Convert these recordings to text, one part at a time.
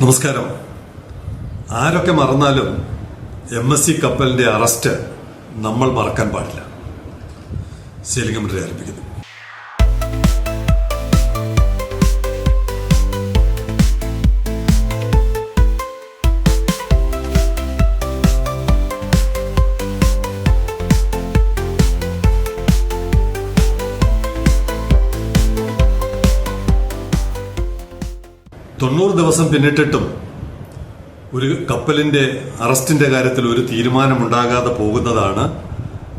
നമസ്കാരം. ആരൊക്കെ മറന്നാലും എം എസ് സി കപ്പലിന്റെ അറസ്റ്റ് നമ്മൾ മറക്കാൻ പാടില്ല. സീലിംഗ് ശീലിംഗമന്ത്രി ആരംഭിക്കുന്നു തൊണ്ണൂറ് ദിവസം പിന്നിട്ടിട്ടും ഒരു കപ്പലിന്റെ അറസ്റ്റിന്റെ കാര്യത്തിൽ ഒരു തീരുമാനമുണ്ടാകാതെ പോകുന്നതാണ്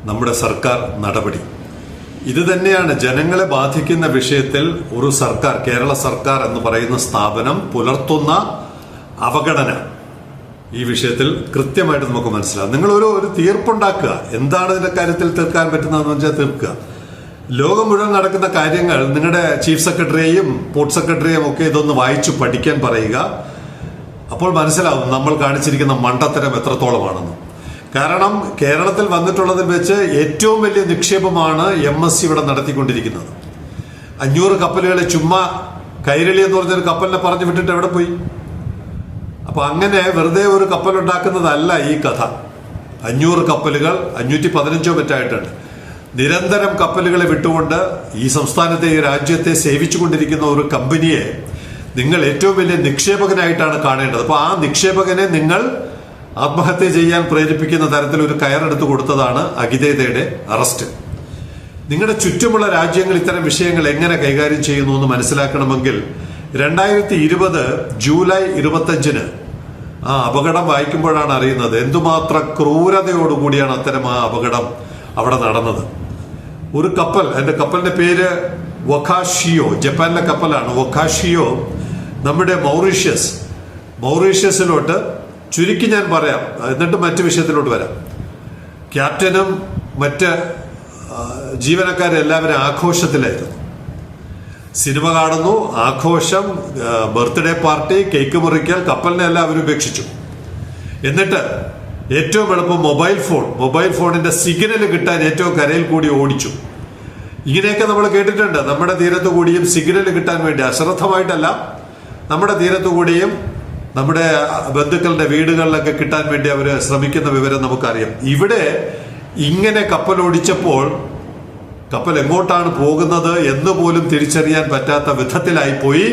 നമ്മുടെ സർക്കാർ നടപടി. ഇത് തന്നെയാണ് ജനങ്ങളെ ബാധിക്കുന്ന വിഷയത്തിൽ ഒരു സർക്കാർ കേരള സർക്കാർ എന്ന് പറയുന്ന സ്ഥാപനം പുലർത്തുന്ന അവഗണന. ഈ വിഷയത്തിൽ കൃത്യമായിട്ട് നമുക്ക് മനസ്സിലാവും നിങ്ങൾ ഒരു ഒരു തീർപ്പുണ്ടാക്കുക. എന്താണ് ഇതിന്റെ കാര്യത്തിൽ തീർക്കാൻ പറ്റുന്നതെന്ന് വെച്ചാൽ തീർക്കുക. ലോകം മുഴുവൻ നടക്കുന്ന കാര്യങ്ങൾ നിങ്ങളുടെ ചീഫ് സെക്രട്ടറിയെയും പോർട്ട് സെക്രട്ടറിയെയും ഒക്കെ ഇതൊന്ന് വായിച്ചു പഠിക്കാൻ പറയുക. അപ്പോൾ മനസ്സിലാവും നമ്മൾ കാണിച്ചിരിക്കുന്ന മണ്ടത്തരം എത്രത്തോളമാണെന്ന്. കാരണം കേരളത്തിൽ വന്നിട്ടുള്ളതിൽ വെച്ച് ഏറ്റവും വലിയ നിക്ഷേപമാണ് എം എസ് സി ഇവിടെ നടത്തിക്കൊണ്ടിരിക്കുന്നത്. അഞ്ഞൂറ് കപ്പലുകളെ ചുമ്മാ കൈരളി എന്ന് പറഞ്ഞൊരു കപ്പലിനെ പറഞ്ഞു വിട്ടിട്ട് എവിടെ പോയി? അപ്പൊ അങ്ങനെ വെറുതെ ഒരു കപ്പലുണ്ടാക്കുന്നതല്ല ഈ കഥ. അഞ്ഞൂറ് കപ്പലുകൾ അഞ്ഞൂറ്റി പതിനഞ്ചോ മറ്റായിട്ടുണ്ട് നിരന്തരം കപ്പലുകളെ വിട്ടുകൊണ്ട് ഈ സംസ്ഥാനത്തെ ഈ രാജ്യത്തെ സേവിച്ചുകൊണ്ടിരിക്കുന്ന ഒരു കമ്പനിയെ നിങ്ങൾ ഏറ്റവും വലിയ നിക്ഷേപകനായിട്ടാണ് കാണേണ്ടത്. അപ്പൊ ആ നിക്ഷേപകനെ നിങ്ങൾ ആത്മഹത്യ ചെയ്യാൻ പ്രേരിപ്പിക്കുന്ന തരത്തിൽ ഒരു കയറെടുത്ത് കൊടുത്തതാണ് അഗിതേതയുടെ അറസ്റ്റ്. നിങ്ങളുടെ ചുറ്റുമുള്ള രാജ്യങ്ങൾ ഇത്തരം വിഷയങ്ങൾ എങ്ങനെ കൈകാര്യം ചെയ്യുന്നു എന്ന് മനസ്സിലാക്കണമെങ്കിൽ രണ്ടായിരത്തി ഇരുപത് ജൂലൈ ഇരുപത്തഞ്ചിന് ആ അപകടം വായിക്കുമ്പോഴാണ് അറിയുന്നത്. എന്തുമാത്രം ക്രൂരതയോടുകൂടിയാണ് അത്തരം ആ അപകടം അവിടെ നടന്നത്. ഒരു കപ്പൽ എന്റെ കപ്പലിന്റെ പേര് വഖാഷിയോ ജപ്പാനിലെ കപ്പലാണ്. വഖാഷിയോ നമ്മുടെ മൗറീഷ്യസ്. മൗറീഷ്യസിലോട്ട് ചുരുക്കി ഞാൻ പറയാം. എന്നിട്ട് മറ്റു വിഷയത്തിലോട്ട് വരാം. ക്യാപ്റ്റനും മറ്റ് ആ, ജീവനക്കാരും എല്ലാവരും ആഘോഷത്തിലായിരുന്നു. സിനിമ കാണുന്നു ആഘോഷം ബർത്ത്ഡേ പാർട്ടി കേക്ക് മുറിക്കൽ കപ്പലിനെ എല്ലാവരും ഉപേക്ഷിച്ചു. എന്നിട്ട് ഏറ്റവും എളുപ്പം മൊബൈൽ ഫോൺ. മൊബൈൽ ഫോണിന്റെ സിഗ്നൽ കിട്ടാൻ ഏറ്റവും കരയിൽ കൂടി ഓടിച്ചു. ഇങ്ങനെയൊക്കെ നമ്മൾ കേട്ടിട്ടുണ്ട്. നമ്മുടെ തീരത്ത് കൂടിയും സിഗ്നൽ കിട്ടാൻ വേണ്ടി അശ്രദ്ധമായിട്ടല്ല നമ്മുടെ തീരത്ത് കൂടിയും നമ്മുടെ ബന്ധുക്കളുടെ വീടുകളിലൊക്കെ കിട്ടാൻ വേണ്ടി അവർ ശ്രമിക്കുന്ന വിവരം നമുക്കറിയാം. ഇവിടെ ഇങ്ങനെ കപ്പൽ ഓടിച്ചപ്പോൾ കപ്പൽ എങ്ങോട്ടാണ് പോകുന്നത് എന്ന് പോലും തിരിച്ചറിയാൻ പറ്റാത്ത വിധത്തിലായി പോയി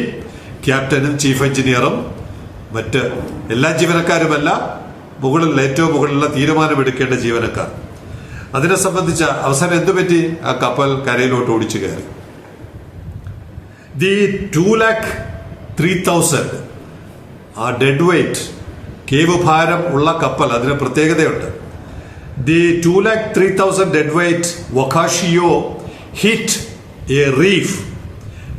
ക്യാപ്റ്റനും ചീഫ് എഞ്ചിനീയറും മറ്റ് എല്ലാ ജീവനക്കാരുമല്ല മുകളിൽ ഏറ്റവും മുകളിലുള്ള തീരുമാനമെടുക്കേണ്ട ജീവനക്കാർ. അതിനെ സംബന്ധിച്ച അവസരം എന്തു പറ്റി? ആ കപ്പൽ കരയിലോട്ട് ഓടിച്ചു കയറി. The two lakh three thousand ആ ഡെഡ് വെയ്റ്റ് കേവ് ഭാരം ഉള്ള കപ്പൽ അതിന് പ്രത്യേകതയുണ്ട്. The two lakh three thousand dead weight Wakashio hit a reef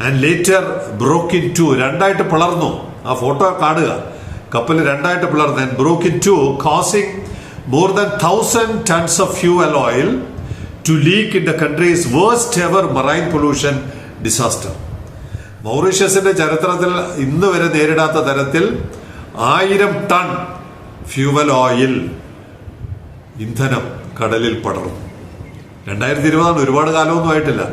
and later broke in two രണ്ടായിട്ട് പിളർന്നു. ആ ഫോട്ടോ കാണുക. കപ്പൽ രണ്ടായിട്ട് പിളർന്നു. Broke in two causing more than thousand tons of fuel oil to leak in the country's worst ever marine pollution disaster മൗറീഷ്യസിന്റെ ചരിത്രത്തിൽ ഇന്ന് വരെ നേരിടാത്ത തരത്തിൽ ആയിരം ടൺ ഫ്യൂവൽ ഓയിൽ ഇന്ധനം കടലിൽ പടർന്നു. രണ്ടായിരത്തി ഇരുപതാണ് ഒരുപാട് കാലമൊന്നും ആയിട്ടില്ല.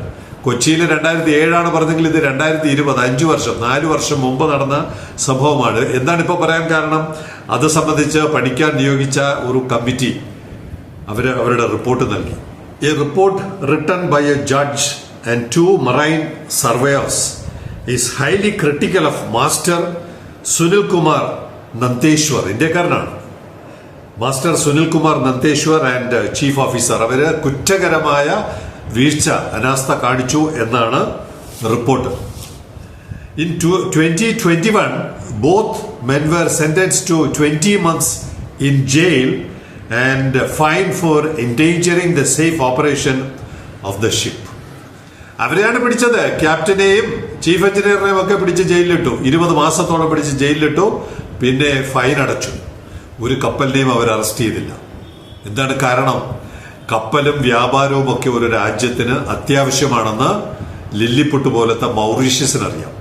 കൊച്ചിയിൽ രണ്ടായിരത്തി ഏഴാണ് പറഞ്ഞെങ്കിൽ ഇത് രണ്ടായിരത്തി ഇരുപത് അഞ്ചു വർഷം നാല് വർഷം മുമ്പ് നടന്ന സംഭവമാണ്. എന്താണ് ഇപ്പോൾ പറയാൻ കാരണം? അത് സംബന്ധിച്ച് പഠിക്കാൻ നിയോഗിച്ച ഒരു കമ്മിറ്റി അവർ അവരുടെ റിപ്പോർട്ട് നൽകി. A report written by a judge and two marine surveyors. Is highly critical of master Sunil Kumar Nandeshwar ഇന്ത്യക്കാരനാണ്. Master Sunil Kumar Nandeshwar and chief officer. അവർ കുറ്റകരമായ വീഴ്ച അനാസ്ഥ കാണിച്ചു എന്നാണ് report. In twenty twenty one both men were sentence to twenty months in jail and fine for endangering the safe operation of the ship അവരെയാണ് പിടിച്ചത്. ക്യാപ്റ്റനെയും chief എഞ്ചിനീയറിനെയും ഒക്കെ പിടിച്ച് ജയിലിലിട്ടു. ഇരുപത് മാസത്തോളം പിടിച്ച് ജയിലിലിട്ടു. പിന്നെ ഫൈൻ അടച്ചു. ഒരു കപ്പലിനെയും അവർ അറസ്റ്റ് ചെയ്തില്ല. എന്താണ് കാരണം? കപ്പലും വ്യാപാരവും ഒക്കെ ഒരു രാജ്യത്തിന് അത്യാവശ്യമാണെന്ന് ലില്ലിപ്പുട്ട് പോലത്തെ മൗറീഷ്യസിനറിയാം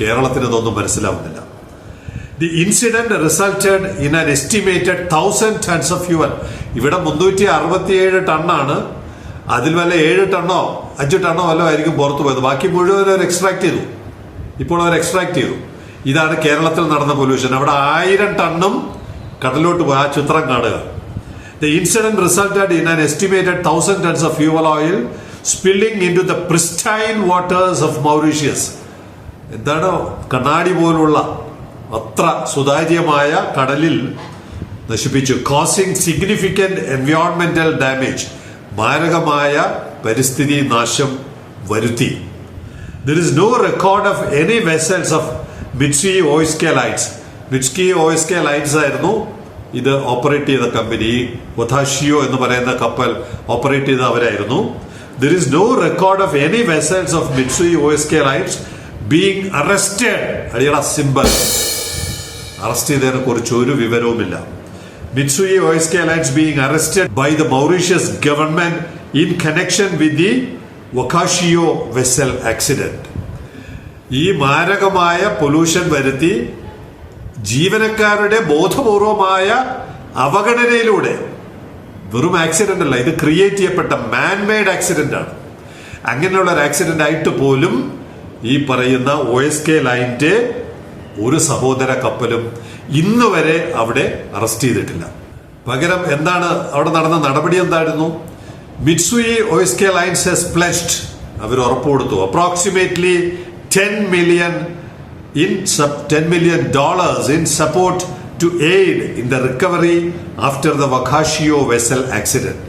കേരളത്തിന് ഇതൊന്നും മനസ്സിലാവുന്നില്ല. The incident resulted in an estimated thousand tons of fuel ഇവിടെ മുന്നൂറ്റി അറുപത്തിയേഴ് ടണ്ണാണ്. അതിൽ വല്ല ഏഴ് ടണ്ണോ അഞ്ച് ടണ്ണോ വല്ലോ ആയിരിക്കും പുറത്തു പോയത്. ബാക്കി മുഴുവൻ അവർ എക്സ്ട്രാക്ട് ചെയ്തു. ഇപ്പോൾ അവർ എക്സ്ട്രാക്ട് ചെയ്തു. ഇതാണ് കേരളത്തിൽ നടന്ന പൊല്യൂഷൻ അവിടെ ആയിരം ടണ്ണും കടലോട്ട് പോയി. ആ ചിത്രം കാണുക. Incident resulted in an estimated thousand tons of fuel oil spilling into the pristine waters of Mauritius എന്താണ്? കണ്ണാടി പോലുള്ള അത്ര സുതാര്യമായ കടലിൽ നശിപ്പിച്ചു. കോസിംഗ് സിഗ്നിഫിക്കന്റ് എൻവയോൺമെന്റൽ ഡാമേജ് മാരകമായ പരിസ്ഥിതി നാശം വരുത്തി. There is no record of any vessels of Mitsui OSK Lines Mitsui OSK Lines ആയിരുന്നു ഇത് ഓപ്പറേറ്റ് ചെയ്ത കമ്പനി ഒഥാഷിയോ എന്ന് പറയുന്ന കപ്പൽ ഓപ്പറേറ്റ് ചെയ്ത അവരായിരുന്നു. There is no record of any vessels of Mitsui O S K Lines being arrested അടിയറ സിമ്പൽ arrest ചെയ്തതിനെ കുറിച്ച് ഒരു വിവരവുമില്ല. Mitsui K alliance being arrested by the Mauritius government in connection with the Wakashio vessel accident ഈ മാരകമായ pollution വരുത്തി ജീവനക്കാരുടെ ബോധപൂർവമായ അവഗണനയിലൂടെ വെറും ആക്സിഡന്റ് അല്ല ഇത് ക്രിയേറ്റ് ചെയ്യപ്പെട്ട മാൻമെയ്ഡ് ആക്സിഡന്റ് ആണ്. അങ്ങനെയുള്ള ഒരു ആക്സിഡന്റ് ആയിട്ട് പോലും ഈ പറയുന്ന ഒ എസ് കെ ലൈന്റെ ഒരു സഹോദര കപ്പലും ഇന്ന് വരെ അവിടെ അറസ്റ്റ് ചെയ്തിട്ടില്ല. പകരം എന്താണ് അവിടെ നടന്ന നടപടി എന്തായിരുന്നു? Mitsui O S K Lines pledged അവർ ഉറപ്പ് കൊടുത്തു. Approximately ten million in sub 10 million dollars in support to aid in the recovery after the Wakashio vessel accident.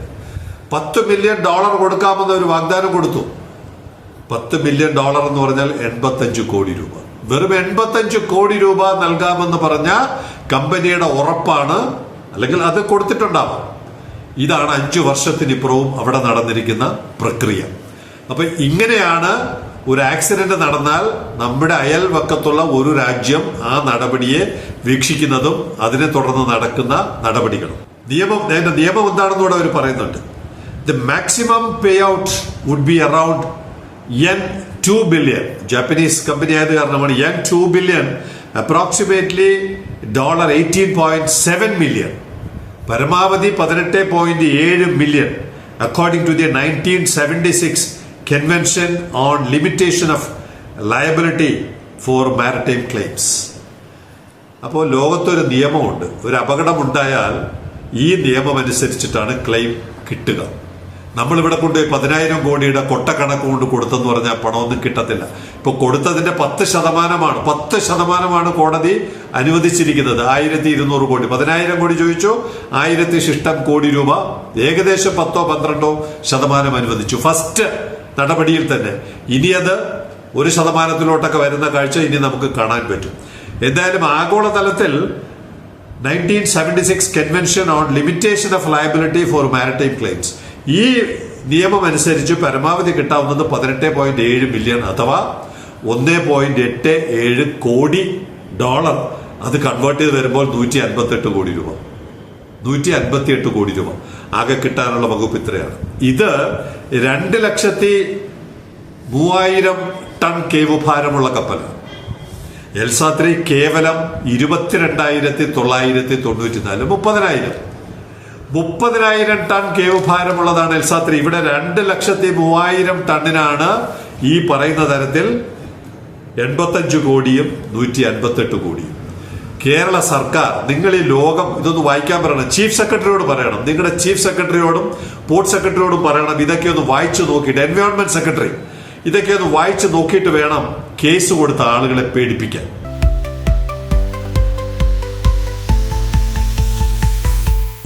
പത്ത് മില്യൺ ഡോളർ കൊടുക്കാമെന്ന് ഒരു വാഗ്ദാനം കൊടുത്തു. പത്ത് മില്യൺ ഡോളർ എന്ന് പറഞ്ഞാൽ എൺപത്തഞ്ച് കോടി രൂപ. വെറും എൺപത്തഞ്ച് കോടി രൂപ നൽകാമെന്ന് പറഞ്ഞ കമ്പനിയുടെ ഉറപ്പാണ് അല്ലെങ്കിൽ അത് കൊടുത്തിട്ടുണ്ടാവാം. ഇതാണ് അഞ്ചു വർഷത്തിനിപ്പുറവും അവിടെ നടന്നിരിക്കുന്ന പ്രക്രിയ. അപ്പൊ ഇങ്ങനെയാണ് ഒരു ആക്സിഡന്റ് നടന്നാൽ നമ്മുടെ അയൽവക്കത്തുള്ള ഒരു രാജ്യം ആ നടപടിയെ വീക്ഷിക്കുന്നതും അതിനെ തുടർന്ന് നടക്കുന്ന നടപടികളും. നിയമം അതിന്റെ നിയമം എന്താണെന്ന് കൂടെ അവർ പറയുന്നുണ്ട്. The maximum pay out would be around N two billion Japanese company ആയത് കാരണമാണ് N two billion approximately dollar eighteen point seven million പരമാവധി പതിനെട്ട് പോയിന്റ് ഏഴ് million according to the nineteen seventy six convention on limitation of liability for maritime claims അപ്പോൾ ലോകത്തൊരു നിയമമുണ്ട്. ഒരു അപകടമുണ്ടായാൽ ഈ നിയമം അനുസരിച്ചിട്ടാണ് ക്ലെയിം കിട്ടുക. നമ്മളിവിടെ കൊണ്ടുപോയി പതിനായിരം കോടിയുടെ കൊട്ടക്കണക്ക് കൊണ്ട് കൊടുത്തെന്ന് പറഞ്ഞാൽ പണമൊന്നും കിട്ടത്തില്ല. ഇപ്പൊ കൊടുത്തതിന്റെ പത്ത് ശതമാനമാണ്. പത്ത് ശതമാനമാണ് കോടതി അനുവദിച്ചിരിക്കുന്നത്. ആയിരത്തി ഇരുന്നൂറ് കോടി. പതിനായിരം കോടി ചോദിച്ചു. ആയിരത്തി ശിഷ്ടം കോടി രൂപ. ഏകദേശം പത്തോ പന്ത്രണ്ടോ ശതമാനം അനുവദിച്ചു. ഫസ്റ്റ് നടപടിയിൽ തന്നെ. ഇനി അത് ഒരു ശതമാനത്തിലോട്ടൊക്കെ വരുന്ന കാഴ്ച ഇനി നമുക്ക് കാണാൻ പറ്റും. എന്തായാലും ആഗോളതലത്തിൽ nineteen seventy six convention on limitation of liability for maritime claims ഈ നിയമം അനുസരിച്ച് പരമാവധി കിട്ടാവുന്നത് പതിനെട്ട് പോയിന്റ് ഏഴ് മില്യൺ അഥവാ ഒന്ന് പോയിന്റ് എട്ട് ഏഴ് കോടി ഡോളർ. അത് കൺവേർട്ട് ചെയ്ത് വരുമ്പോൾ നൂറ്റി അൻപത്തെട്ട് കോടി രൂപ. നൂറ്റി അൻപത്തി എട്ട് കോടി രൂപ. ആകെ കിട്ടാനുള്ള വകുപ്പ് ഇത്രയാണ്. ഇത് രണ്ട് ലക്ഷത്തി മൂവായിരം ടൺ കേവ് ഭാരമുള്ള കപ്പൽ. എൽസാത്രി കേവലം ഇരുപത്തിരണ്ടായിരത്തി തൊള്ളായിരത്തി തൊണ്ണൂറ്റി നാല് മുപ്പതിനായിരം. മുപ്പതിനായിരം ടൺ കേവ് ഭാരമുള്ളതാണ് എൽസാത്രി. ഇവിടെ രണ്ട് ലക്ഷത്തി മൂവായിരം ടണ്ണിനാണ് ഈ പറയുന്ന തരത്തിൽ എൺപത്തഞ്ച് കോടിയും നൂറ്റി അൻപത്തെട്ട് കോടിയും. കേരള സർക്കാർ നിങ്ങൾ ഈ ലോകം ഇതൊന്ന് വായിക്കാൻ പറയണം. ചീഫ് സെക്രട്ടറിയോട് പറയണം. നിങ്ങളുടെ ചീഫ് സെക്രട്ടറിയോടും പോർട്ട് സെക്രട്ടറിയോടും പറയണം. ഇതൊക്കെ ഒന്ന് വായിച്ചു നോക്കിയിട്ട് എൻവയോൺമെന്റ് സെക്രട്ടറി ഇതൊക്കെ ഒന്ന് വായിച്ചു നോക്കിയിട്ട് വേണം കേസ് കൊടുത്ത ആളുകളെ പേടിപ്പിക്കാൻ.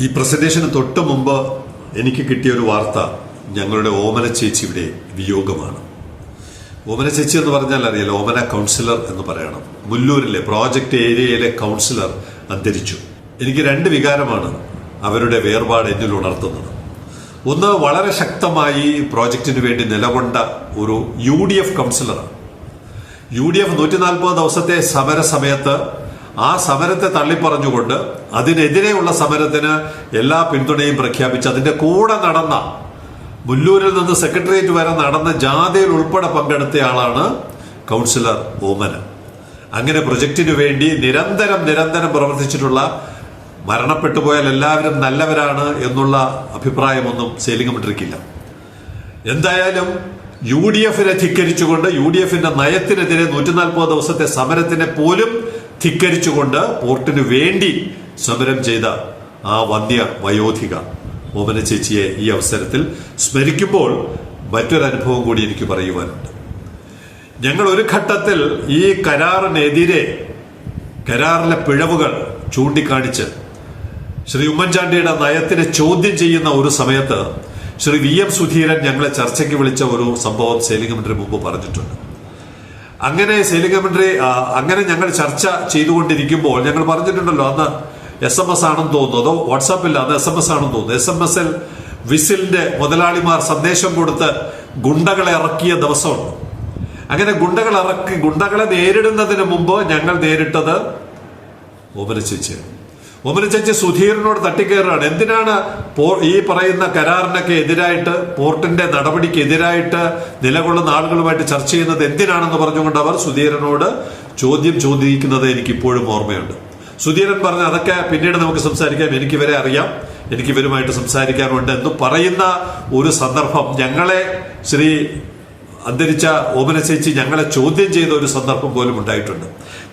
ഈ പ്രസന്റേഷന് തൊട്ട് മുമ്പ് എനിക്ക് കിട്ടിയ ഒരു വാർത്ത ഞങ്ങളുടെ ഓമന ചേച്ചിയുടെ വിയോഗമാണ്. ഓമന ചേച്ചി എന്ന് പറഞ്ഞാൽ അറിയാലോ ഓമന കൗൺസിലർ എന്ന് പറയണം. മുല്ലൂരിലെ പ്രോജക്റ്റ് ഏരിയയിലെ കൗൺസിലർ അന്തരിച്ചു. എനിക്ക് രണ്ട് വികാരമാണ് അവരുടെ വേർപാട് എന്നിൽ ഉണർത്തുന്നത്. ഒന്ന് വളരെ ശക്തമായി പ്രോജക്റ്റിന് വേണ്ടി നിലകൊണ്ട ഒരു യു ഡി എഫ് കൗൺസിലറാണ്. യു ഡി എഫ് നൂറ്റി നാൽപ്പത് ദിവസത്തെ സമര സമയത്ത് ആ സമരത്തെ തള്ളിപ്പറഞ്ഞുകൊണ്ട് അതിനെതിരെയുള്ള സമരത്തിന് എല്ലാ പിന്തുണയും പ്രഖ്യാപിച്ച് അതിന്റെ കൂടെ നടന്ന മുല്ലൂരിൽ നിന്ന് സെക്രട്ടേറിയറ്റ് വരെ നടന്ന ജാഥയിൽ ഉൾപ്പെടെ പങ്കെടുത്തയാളാണ് കൗൺസിലർ ഓമന. അങ്ങനെ പ്രൊജക്റ്റിനു വേണ്ടി നിരന്തരം നിരന്തരം പ്രവർത്തിച്ചിട്ടുള്ള മരണപ്പെട്ടു പോയാൽ എല്ലാവരും നല്ലവരാണ് എന്നുള്ള അഭിപ്രായമൊന്നും സേലിംഗമിട്ടിരിക്കില്ല എന്തായാലും യു ഡി എഫിനെ ധിക്കരിച്ചുകൊണ്ട് യു ഡി എഫിന്റെ നയത്തിനെതിരെ നൂറ്റിനാൽപ്പത് ദിവസത്തെ സമരത്തിനെ പോലും ധിക്കരിച്ചുകൊണ്ട് പോർട്ടിനു വേണ്ടി സമരം ചെയ്ത ആ വന്യ വയോധിക ഓമന ചേച്ചിയെ ഈ അവസരത്തിൽ സ്മരിക്കുമ്പോൾ മറ്റൊരനുഭവം കൂടി എനിക്ക് പറയുവാനുണ്ട്. ഞങ്ങൾ ഒരു ഘട്ടത്തിൽ ഈ കരാറിനെതിരെ കരാറിലെ പിഴവുകൾ ചൂണ്ടിക്കാണിച്ച് ശ്രീ ഉമ്മൻചാണ്ടിയുടെ നയത്തിനെ ചോദ്യം ചെയ്യുന്ന ഒരു സമയത്ത് ശ്രീ വി എം സുധീരൻ ഞങ്ങളെ ചർച്ചയ്ക്ക് വിളിച്ച ഒരു സംഭവം സേലിംഗ് മന്ത്രി മുമ്പ് പറഞ്ഞിട്ടുണ്ട്. അങ്ങനെ സേലിംഗ് മന്ത്രി അങ്ങനെ ഞങ്ങൾ ചർച്ച ചെയ്തുകൊണ്ടിരിക്കുമ്പോൾ ഞങ്ങൾ പറഞ്ഞിട്ടുണ്ടല്ലോ അന്ന് എസ് എം എസ് ആണെന്ന് തോന്നുന്നു അതോ വാട്സാപ്പിൽ അന്ന് എസ് എം എസ് ആണെന്ന് തോന്നുന്നു. എസ് എം എസിൽ വിസിലിന്റെ മുതലാളിമാർ സന്ദേശം കൊടുത്ത് ഗുണ്ടകളെ ഇറക്കിയ ദിവസമുണ്ട്. അങ്ങനെ ഗുണ്ടകൾ ഇറക്കി ഗുണ്ടകളെ നേരിടുന്നതിന് മുമ്പ് ഞങ്ങൾ നേരിട്ടത് ഓമന ചേച്ചി ഓമന ചേച്ചി സുധീറിനോട് തട്ടിക്കയറുകയാണ്. എന്തിനാണ് ഈ പറയുന്ന കരാറിനൊക്കെ എതിരായിട്ട് പോർട്ടിന്റെ നടപടിക്ക് എതിരായിട്ട് നിലകൊള്ളുന്ന ആളുകളുമായിട്ട് ചർച്ച ചെയ്യുന്നത് എന്തിനാണെന്ന് പറഞ്ഞുകൊണ്ട് അവർ സുധീരനോട് ചോദ്യം ചോദിക്കുന്നത് എനിക്ക് ഇപ്പോഴും ഓർമ്മയുണ്ട്. സുധീരൻ പറഞ്ഞ അതൊക്കെ പിന്നീട് നമുക്ക് സംസാരിക്കാം. എനിക്ക് ഇവരെ അറിയാം. എനിക്ക് ഇവരുമായിട്ട് സംസാരിക്കാനുണ്ട് എന്ന് പറയുന്ന ഒരു സന്ദർഭം ഞങ്ങളെ ശ്രീ അന്തരിച്ച ഓമനശേഷി ഞങ്ങളെ ചോദ്യം ചെയ്ത ഒരു സന്ദർഭം പോലും ഉണ്ടായിട്ടുണ്ട്.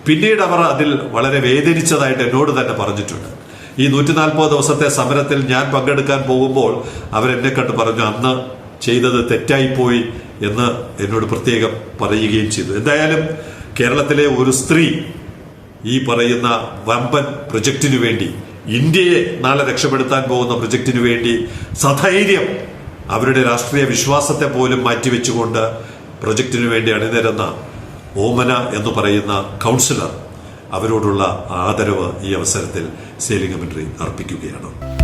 പിന്നീട് അവർ അതിൽ വളരെ വേദനിച്ചതായിട്ട് എന്നോട് തന്നെ പറഞ്ഞിട്ടുണ്ട്. ഈ നൂറ്റി നാൽപ്പത് ദിവസത്തെ സമരത്തിൽ ഞാൻ പങ്കെടുക്കാൻ പോകുമ്പോൾ അവരെന്നെ കണ്ട് പറഞ്ഞു അന്ന് ചെയ്തത് തെറ്റായിപ്പോയി എന്ന് എന്നോട് പ്രത്യേകം പറയുകയും ചെയ്തു. എന്തായാലും കേരളത്തിലെ ഒരു സ്ത്രീ ഈ പറയുന്ന വമ്പൻ പ്രൊജക്ടിനു വേണ്ടി ഇന്ത്യയെ നാളെ രക്ഷപ്പെടുത്താൻ പോകുന്ന പ്രൊജക്ടിനു വേണ്ടി സധൈര്യം അവരുടെ രാഷ്ട്രീയ വിശ്വാസത്തെ പോലും മാറ്റിവെച്ചുകൊണ്ട് പ്രൊജക്ടിനു വേണ്ടി അണിനിരന്ന ഓമന എന്ന് പറയുന്ന കൗൺസിലർ അവരോടുള്ള ആദരവ് ഈ അവസരത്തിൽ സേലിംഗമന്ത്രി അർപ്പിക്കുകയാണ്.